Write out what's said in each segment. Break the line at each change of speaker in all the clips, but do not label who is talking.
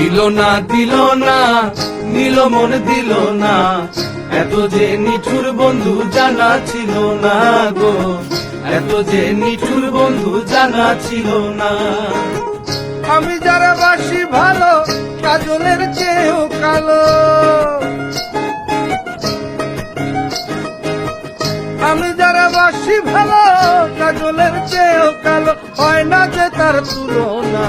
দিল না দিল না, নিল মন, দিল না। এত যে নিঠুর বন্ধু জানা ছিল না গো, এত যে নিঠুর বন্ধু জানা ছিল না।
আমি যারা বাসি ভালো কাজলের চেয়েও কালো। আমি যারা বাসি ভালো কাজলের চেয়েও কালো। হয় না যে তার তুলনা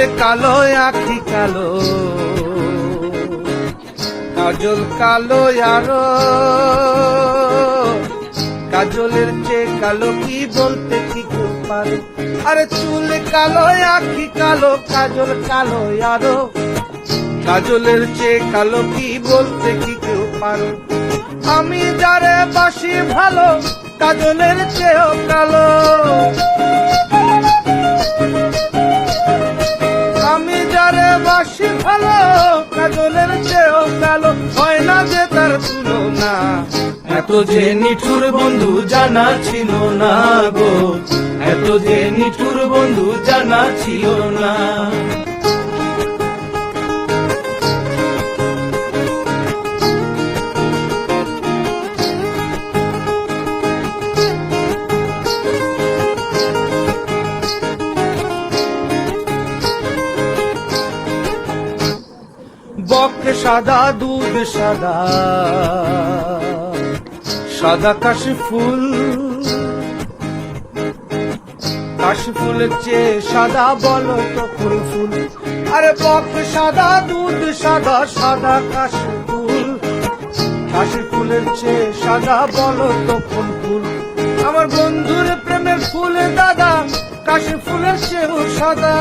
চুল কালো, আখি কালো। কাজল কালো আরও। কাজলের চেয়ে কালো কি বলতে কি কেউ পারে? আরে চুল কালো, আখি কালো, কাজল কালো আরও। কাজলের চেয়ে কালো কি বলতে কি কেউ পারো? আমি যারে বাসি ভালো, কাজলের চেয়েও কালো। কাজলের চেয়েও কালো হয় না যে তার তুলনা।
এত যে নিঠুর বন্ধু জানা ছিল না গো, এত যে নিঠুর বন্ধু জানা ছিল না।
বক সাদা, দুধ সাদা। সাদা কাশি ফুল কাশি ফুলের চেয়ে সাদা বলো তো ফুল ফুল। আরে বক সাদা, দুধ সাদা সাদা কাশি ফুল কাশি ফুলের চেয়ে সাদা বলো তো ফুল ফুল। আমার বন্ধুর প্রেমের ফুল দাদা কাশি ফুলের চেয়েও সাদা।